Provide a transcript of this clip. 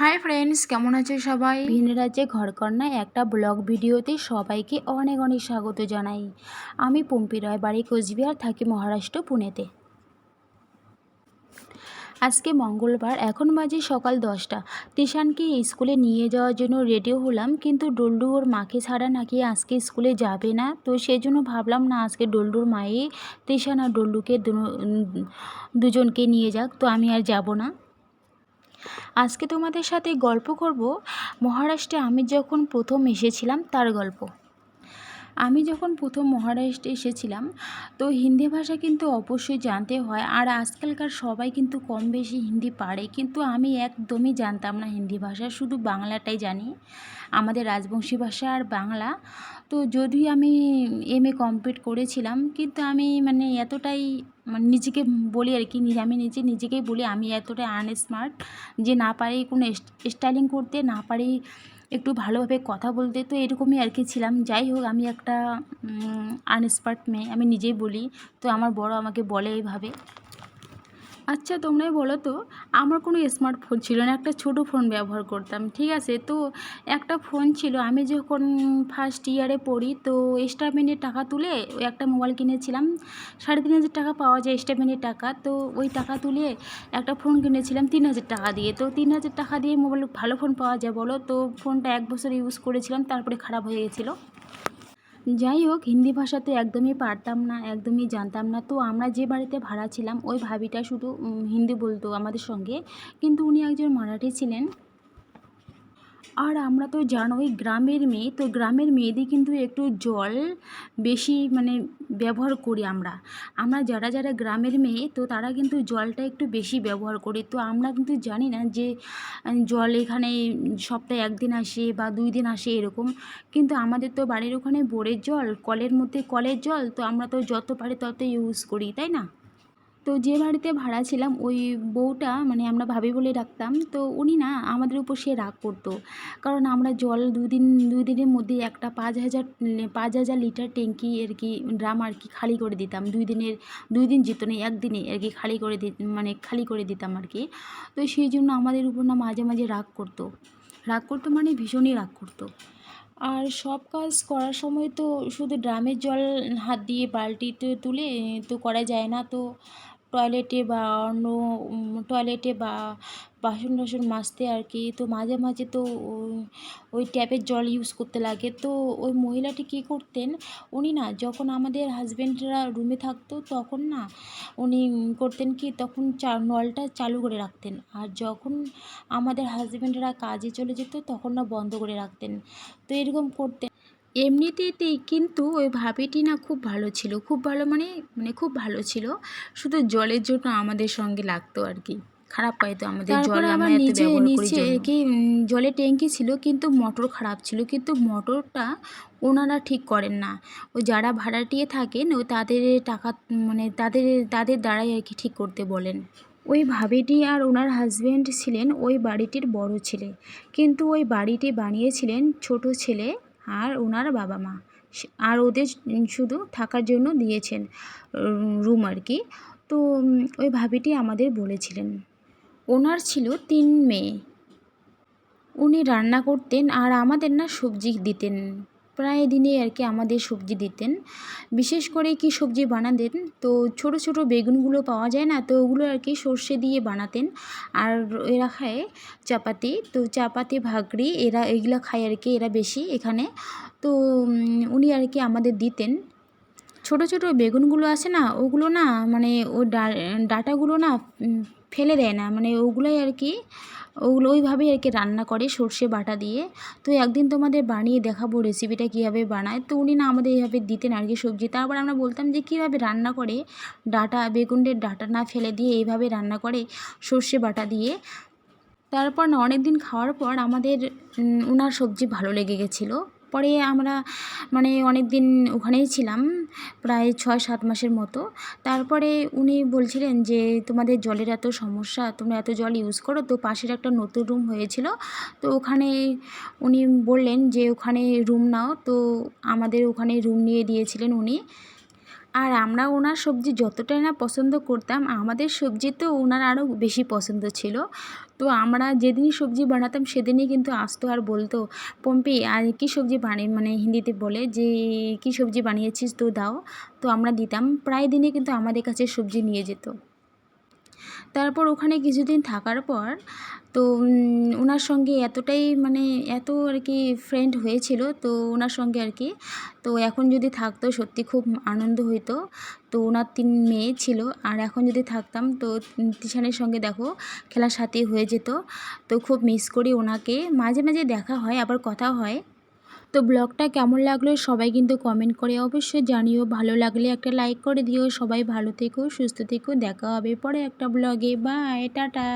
Hi friends কেমন আছো সবাই? ভিন রাজ্যে ঘরকন্যায় একটা ব্লগ ভিডিওতে সবাইকে অনেক অনেক স্বাগত জানাই। আমি পম্পি রায়, বাড়ি কোচবিহার, থাকি মহারাষ্ট্র, পুনেতে। আজকে মঙ্গলবার, এখন বাজে সকাল দশটা। তিশানকে স্কুলে নিয়ে যাওয়ার জন্য রেডি হলাম, কিন্তু ডল্ডু ওর মাকে ছাড়া নাকি আজকে স্কুলে যাবে না। তো সেই জন্য ভাবলাম, না, আজকে ডল্ডুর মায়ে তিশান আর ডল্ডুকে দুজনকে নিয়ে যাক, তো আমি আর যাব না। আজকে তোমাদের সাথে গল্প করব। মহারাষ্ট্রে আমি যখন প্রথম এসেছিলাম তার গল্প। আমি যখন প্রথম মহারাষ্ট্রে এসেছিলাম, তো হিন্দি ভাষা কিন্তু অবশ্যই জানতে হয়। আর আজকালকার সবাই কিন্তু কম বেশি হিন্দি পারে। কিন্তু আমি একদমই জানতাম না হিন্দি ভাষা, শুধু বাংলাটাই জানি। আমাদের রাজবংশী ভাষা আর বাংলা। তো যদিও আমি এম এ কমপ্লিট করেছিলাম, কিন্তু আমি মানে এতটাই মানে নিজেকে বলি আর কি আমি নিজে নিজেকেই বলি, আমি এতটাই আনস্মার্ট যে না পারি কোনো স্টাইলিং করতে, না পারি একটু ভালোভাবে কথা বলতে, তো এরকমই আর কি ছিলাম। যাই হোক, আমি একটা আনএক্সপার্ট মেয়ে, আমি নিজেই বলি। তো আমার বড় আমাকে বলে এইভাবে। আচ্ছা তোমরাই বলো তো, আমার কোনো স্মার্টফোন ছিল না, একটা ছোট ফোন ব্যবহার করতাম, ঠিক আছে? তো একটা ফোন ছিল, আমি যখন ফার্স্ট ইয়ারে পড়ি, তো স্টারমেনের টাকা তুলে একটা মোবাইল কিনেছিলাম, সাড়ে তিন হাজার টাকা পাওয়া যায় স্টারমেনের টাকা, তো ওই টাকা তুলে একটা ফোন কিনেছিলাম, তিন হাজার টাকা দিয়ে। তো তিন হাজার টাকা দিয়ে মোবাইল ভালো ফোন পাওয়া যায় বলো? তো ফোনটা এক বছর ইউজ করেছিলাম, তারপরে খারাপ হয়ে গেছিল। যাই হোক, হিন্দি ভাষা তো একদমই পারতাম না, একদমই জানতাম না। তো আমরা যে বাড়িতে ভাড়া ছিলাম, ওই ভাবিটা শুধু হিন্দি বলতো আমাদের সঙ্গে। কিন্তু উনি একজন মারাঠি ছিলেন। আর আমরা তো জানোই গ্রামের মেয়ে, তো গ্রামের মেয়েদের কিন্তু একটু জল বেশি মানে ব্যবহার করি আমরা। আমরা যারা যারা গ্রামের মেয়ে, তো তারা কিন্তু জলটা একটু বেশি ব্যবহার করি। তো আমরা কিন্তু জানি না যে জল এখানে সপ্তাহে একদিন আসে বা দুই দিন আসে এরকম। কিন্তু আমাদের তো বাড়ির ওখানে বোরের জল, কলের মধ্যে কলের জল, তো আমরা তো যত পারি তত ইউজ করি, তাই না? তো যে বাড়িতে ভাড়া ছিলাম, ওই বউটা মানে আমরা ভাবি বলে ডাকতাম, তো উনি না আমাদের উপর সে রাগ করতো। কারণ আমরা জল দুই দিন দুই দিনের মধ্যে একটা পাঁচ হাজার পাঁচ হাজার লিটার ট্যাঙ্কি আর কি, ড্রাম আর কি খালি করে দিতাম। দুই দিনের, দুই দিন যেত না, একদিনে আর কি খালি করে দি মানে খালি করে দিতাম আর কি। তো সেই জন্য আমাদের উপর না মাঝে মাঝে রাগ করতো। রাগ করতো মানে ভীষণই রাগ করতো। আর সব কাজ করার সময় তো শুধু ড্রামের জল হাত দিয়ে বালতিতে তুলে, তো করা যায় না। তো টয়লেটে বা অন্য টয়লেটে বা বাসন টাসন মাজতে আর কি। তো মাঝে মাঝে তো ওই ট্যাপের জল ইউজ করতে লাগে। তো ওই মহিলাটি কী করতেন, উনি না যখন আমাদের হাজব্যান্ডরা রুমে থাকতো তখন না উনি করতেন কি তখন চা, নলটা চালু করে রাখতেন। আর যখন আমাদের হাজব্যান্ডরা কাজে চলে যেত তখন না বন্ধ করে রাখতেন। তো এরকম করতেন। এমনিতেতেই কিন্তু ওই ভাবিটি না খুব ভালো ছিল। খুব ভালো মানে মানে খুব ভালো ছিল। শুধু জলের জন্য আমাদের সঙ্গে লাগতো আর কি খারাপ পাইতো আমাদের জল আমরা নিচে নিচে কি জলের ট্যাঙ্কি ছিল কিন্তু মোটর খারাপ ছিল। কিন্তু মোটরটা ওনারা ঠিক করেন না। ও যারা ভাড়াটিয়ে থাকেন ও তাদের টাকা মানে তাদের তাদের দ্বারাই আর কি ঠিক করতে বলেন। ওই ভাবিটি আর ওনার হাজব্যান্ড ছিলেন ওই বাড়িটির বড় ছেলে। কিন্তু ওই বাড়িটি বানিয়েছিলেন ছোট ছেলে আর ওনার বাবা মা। আর ওদের শুধু থাকার জন্য দিয়েছেন রুম আর কি। তো ওই ভাবিটি আমাদের বলেছিলেন। ওনার ছিল তিন মেয়ে। উনি রান্না করতেন আর আমাদের না সবজি দিতেন। প্রায় দিনে আর কি আমাদের সবজি দিতেন। বিশেষ করে কি সবজি বানাতেন, তো ছোট ছোট বেগুনগুলো পাওয়া যায় না, তো ওগুলো আর কি সর্ষে দিয়ে বানাতেন। আর এরা খায় চাপাতি, তো চাপাতি, ভাগড়ি এরা এগুলো খায় আর কি এরা বেশি এখানে। তো উনি আর কি আমাদের দিতেন। ছোট ছোট বেগুনগুলো আছে না, ওগুলো না মানে ও ডাটাগুলো না ফেলে দেয় না। মানে ওগুলোই আর কি, ওগুলো ওইভাবেই আর কি রান্না করে সর্ষে বাটা দিয়ে। তো একদিন তোমাদের বানিয়ে দেখাবো রেসিপিটা কীভাবে বানায়। তো উনি না আমাদের এইভাবে দিতেন আর কি সবজি। তারপর আমরা বলতাম যে কীভাবে রান্না করে, ডাটা, বেগুনের ডাটা না ফেলে দিয়ে এইভাবে রান্না করে সর্ষে বাটা দিয়ে। তারপর না অনেক দিন খাওয়ার পর আমাদের ওনার সবজি ভালো লেগে গেছিল। পরে আমরা মানে অনেক দিন ওখানেই ছিলাম, প্রায় ছয় সাত মাসের মতো। তারপরে উনি বলছিলেন যে, তোমাদের জলের এত সমস্যা, তোমরা এত জল ইউজ করো, তো পাশের একটা নতুন রুম হয়েছিল। তো ওখানে উনি বললেন যে, ওখানে রুম নাও। তো আমাদের ওখানে রুম নিয়ে দিয়েছিলেন উনি। আর আমরা ওনার সবজি যতটাই না পছন্দ করতাম, আমাদের সবজি তো ওনার আরও বেশি পছন্দ ছিল। তো আমরা যেদিনই সবজি বানাতাম, সেদিনই কিন্তু আসতো আর বলতো, পম্পি আর কী সবজি বানিয়ে মানে হিন্দিতে বলে যে, কী সবজি বানিয়েছিস তো দাও। তো আমরা দিতাম। প্রায় দিনে কিন্তু আমাদের কাছে সবজি নিয়ে যেত। তারপর ওখানে কিছুদিন থাকার পর তো ওনার সঙ্গে এতটাই মানে এত আর কি ফ্রেন্ড হয়েছিল, তো ওনার সঙ্গে আর কি। তো এখন যদি থাকতো, সত্যি খুব আনন্দ হইতো। তো ওনার তিন মেয়ে ছিল, আর এখন যদি থাকতাম, তো তিশানের সঙ্গে দেখো, খেলার সাথে হয়ে যেত। তো খুব মিস করি ওনাকে মাঝে মাঝে দেখা হয়, আবার কথা হয়। তো ব্লগটা কেমন লাগল, সবাই কিন্তু কমেন্ট করে অবশ্যই জানিও। ভালো লাগলে একটা লাইক করে দিও। সবাই ভালো থেকো, সুস্থ থেকো। দেখা হবে পরে একটা ব্লগে বাই টাটা।